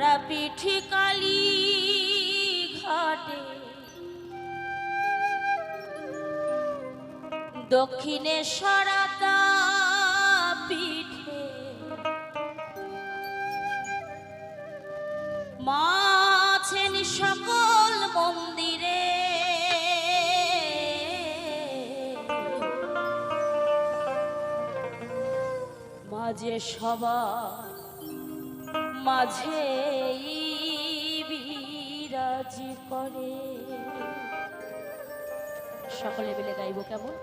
তারা পিঠি কালী ঘাটে। দক্ষিণে সরাতা পিঠে। মাছেন সকল মন্দিরে। মাঝে সবার মাঝে বিরাজ করে। সকলে মিলে গাইব কেমন?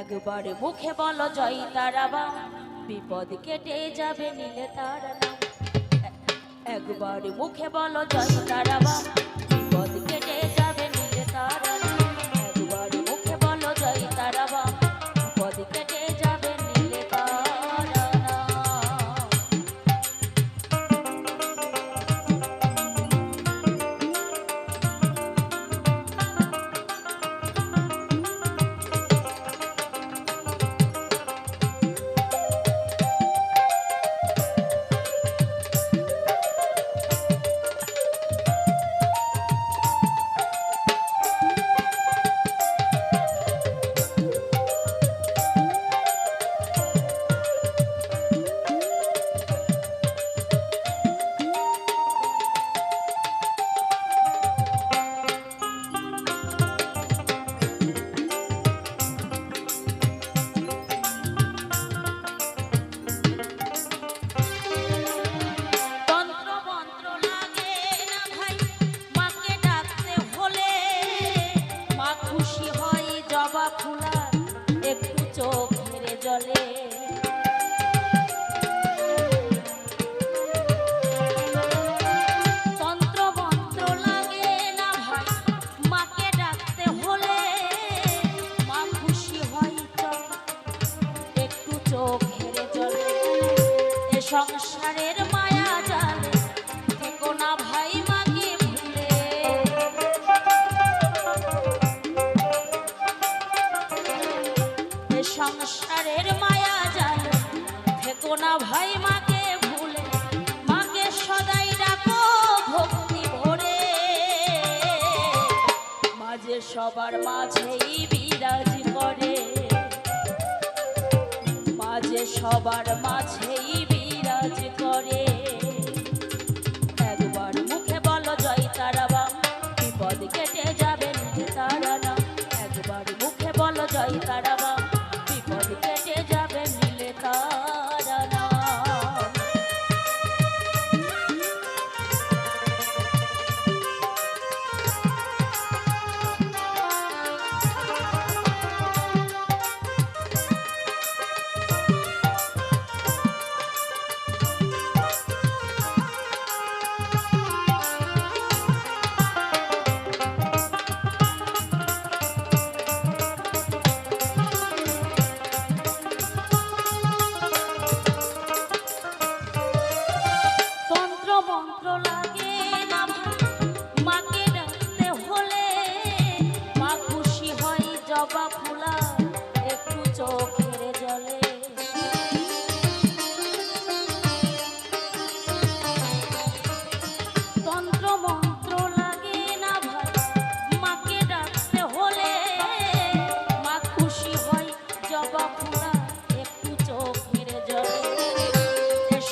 একবারে মুখে বলো জয় তারাবা বিপদ কেটে যাবে নিলে তারা একবারে মুখে বলো জয় তারাবা বিপদ কেটে সবার মাঝেই বিরাজ করে। মাঝে সবার মাঝেই বিরাজ করে।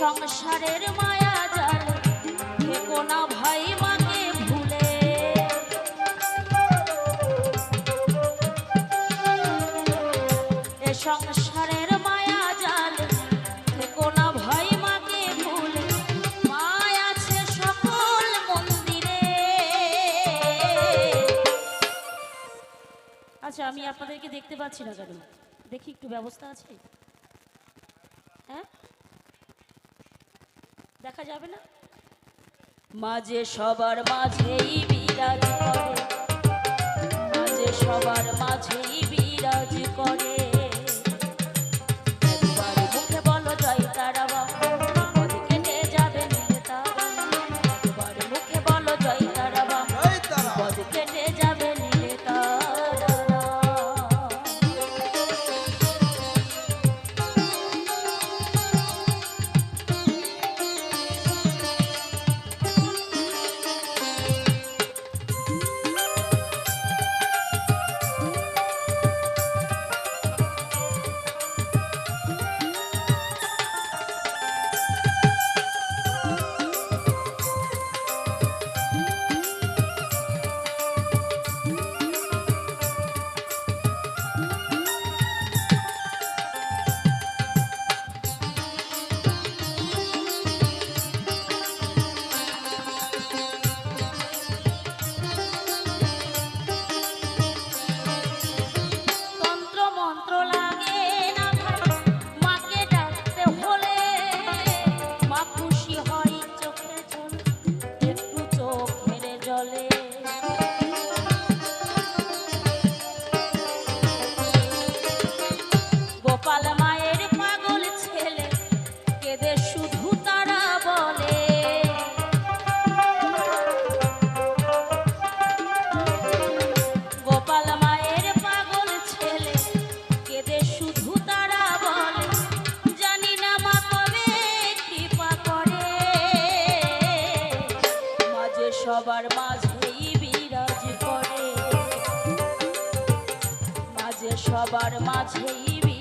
সংসারের মায়া জালে, থেকো না ভাই মাকে ভুলে। এ সংসারের মায়া জালে, থেকো না ভাই মাকে ভুলে। মায় আছে সকল মন্দিরে। আচ্ছা আমি আপনাদেরকে দেখতে পাচ্ছি না কেন? দেখি একটু ব্যবস্থা আছে? হ্যাঁ? দেখা যাবে না? মাঝে সবার মাঝেই বিরাজ করে মাঝে সবার মাঝেই সবার